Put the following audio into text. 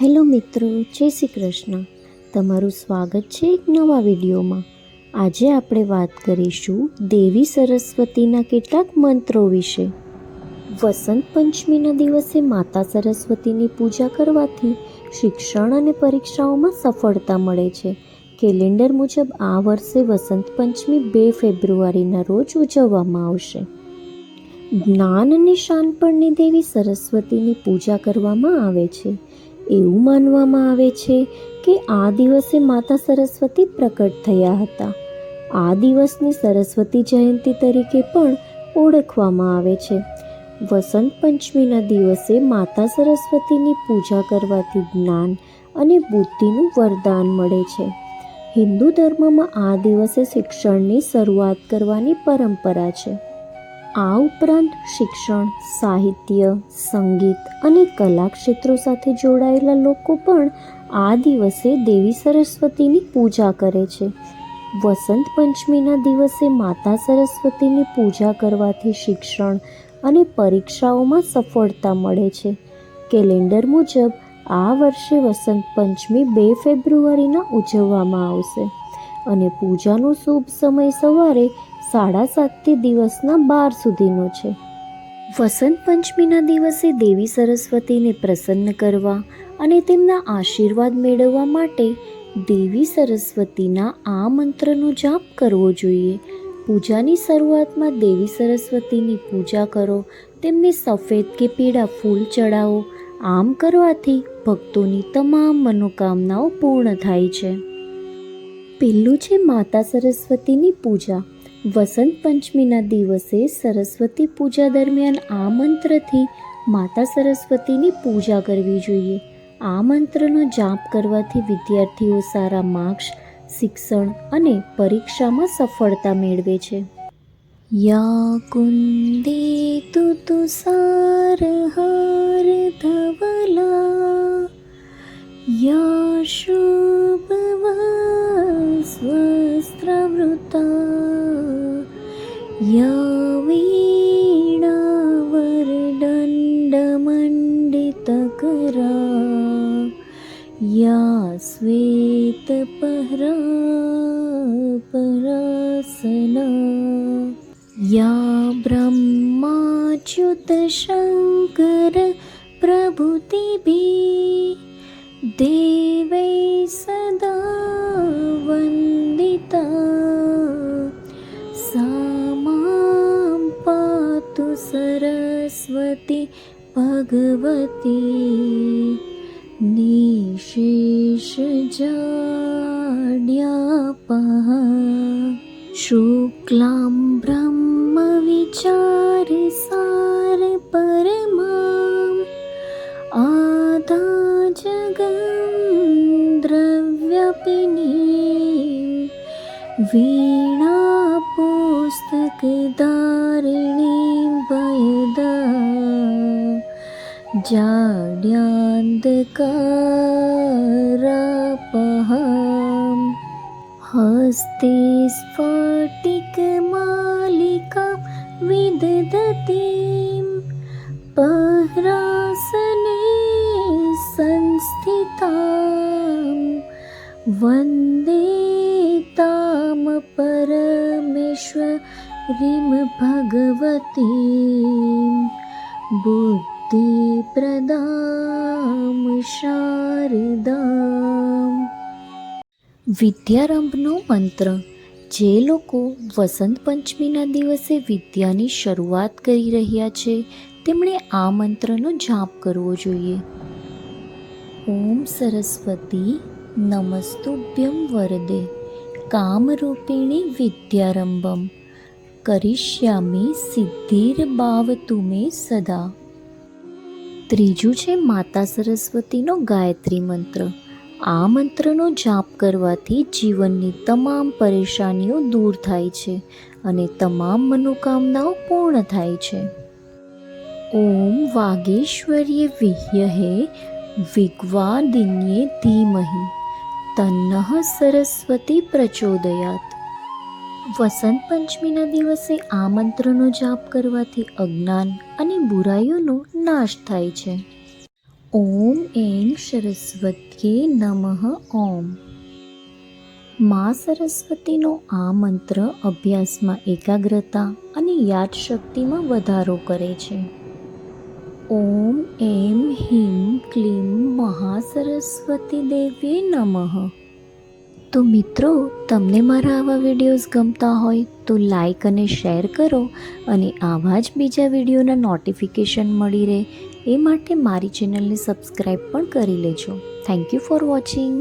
Hello મિત્રો, જય શ્રી કૃષ્ણ. તમારું સ્વાગત છે એક નવા વિડીયોમાં. આજે આપણે વાત કરીશું દેવી સરસ્વતીના કેટલાક મંત્રો વિશે. વસંત પંચમીના દિવસે માતા સરસ્વતીની પૂજા કરવાથી શિક્ષણ અને પરીક્ષાઓમાં સફળતા મળે છે. કેલેન્ડર મુજબ આ વર્ષે વસંત પંચમી બે ફેબ્રુઆરીના રોજ ઉજવવામાં આવશે. જ્ઞાન અને શાનપણની દેવી સરસ્વતીની પૂજા કરવામાં આવે છે. એવું માનવામાં આવે છે કે આ દિવસે માતા સરસ્વતી પ્રકટ થયા હતા. આ દિવસને સરસ્વતી જયંતી તરીકે પણ ઓળખવામાં આવે છે. વસંત પંચમીના દિવસે માતા સરસ્વતીની પૂજા કરવાથી જ્ઞાન અને બુદ્ધિનું વરદાન મળે છે. હિન્દુ ધર્મમાં આ દિવસે શિક્ષણની શરૂઆત કરવાની પરંપરા છે. આ ઉપરાંત શિક્ષણ, સાહિત્ય, સંગીત અને કલા ક્ષેત્રો સાથે જોડાયેલા લોકો પણ આ દિવસે દેવી સરસ્વતીની પૂજા કરે છે. વસંત પંચમીના દિવસે માતા સરસ્વતીની પૂજા કરવાથી શિક્ષણ અને પરીક્ષાઓમાં સફળતા મળે છે. કેલેન્ડર મુજબ આ વર્ષે વસંત પંચમી બે ફેબ્રુઆરીના ઉજવવામાં આવશે અને પૂજાનો શુભ સમય સવારે સાડા સાતથી દિવસના બાર સુધીનો છે. વસંત પંચમીના દિવસે દેવી સરસ્વતીને પ્રસન્ન કરવા અને તેમના આશીર્વાદ મેળવવા માટે દેવી સરસ્વતીના આ મંત્રનો જાપ કરવો જોઈએ. પૂજાની શરૂઆતમાં દેવી સરસ્વતીની પૂજા કરો, તેમને સફેદ કે પીળા ફૂલ ચડાવો. આમ કરવાથી ભક્તોની તમામ મનોકામનાઓ પૂર્ણ થાય છે. પહેલું છે માતા સરસ્વતીની પૂજા. વસંત પંચમીના દિવસે સરસ્વતી પૂજા દરમિયાન આ મંત્રથી માતા સરસ્વતીની પૂજા કરવી જોઈએ. આ મંત્રનો જાપ કરવાથી વિદ્યાર્થીઓ સારા માર્ક્સ, શિક્ષણ અને પરીક્ષામાં સફળતા મેળવે છે. યા કુંદે તુ તુષાર હાર ધવલા, યા શુભવસ્વસ્ત્રવૃતા या वर्दण्डमण्डितकरा या स्वेतपरा परासना या ब्रह्माच्युतशा भगवती निशेषजाड्यापः शुक्लां ब्रह्मविचारसारपरमाम् आदा जगं द्रव्यपिनी वीणापुस्तकधारिणीं जाड्यान्धकारापहाम् हस्ते स्फटिकमालिकां विदधतीं पह्रासने संस्थितां वन्दे तां परमेश्वरीं भगवतीं બુદ્ધિપ્રદામ શારદામ વિદ્યારંભનો મંત્ર જે લોકો વસંત પંચમીના દિવસે વિદ્યાની શરૂઆત કરી રહ્યા છે તેમણે આ મંત્રનો જાપ કરવો જોઈએ ઓમ સરસ્વતી નમસ્તુભ્યમ વરદે કામરૂપિણી વિદ્યારંભમ કરિષ્યામી સિદ્ધિર્ભાવતુ મે સદા ત્રીજું છે માતા સરસ્વતીનો ગાયત્રી મંત્ર. આ મંત્રનો જાપ કરવાથી જીવનની તમામ પરેશાનીઓ દૂર થાય છે અને તમામ મનોકામનાઓ પૂર્ણ થાય છે. ઓમ વાગેશ્વર્ય વિહ્યહે વિગ્વાદિન્યે ધીમહિ. તન્નઃ સરસ્વતી પ્રચોદયાત. વસંત પંચમીના દિવસે આ મંત્રનો જાપ કરવાથી અજ્ઞાન અને બુરાઈઓનો નાશ થાય છે. ઓમ એમ સરસ્વતી નમઃ ઓમ. મા સરસ્વતીનો આ મંત્ર અભ્યાસમાં એકાગ્રતા અને યાદશક્તિમાં વધારો કરે છે. ઓમ એમ હિમ ક્લીમ મહાસરસ્વતી દેવીએ નમઃ. તો મિત્રો, તમને મારા આવા વિડીયોઝ ગમતા હોય તો લાઈક અને શેર કરો અને આવા જ બીજા વિડીયોના નોટિફિકેશન મળી રહે એ માટે મારી ચેનલને સબસ્ક્રાઈબ પણ કરી લેજો. Thank you for watching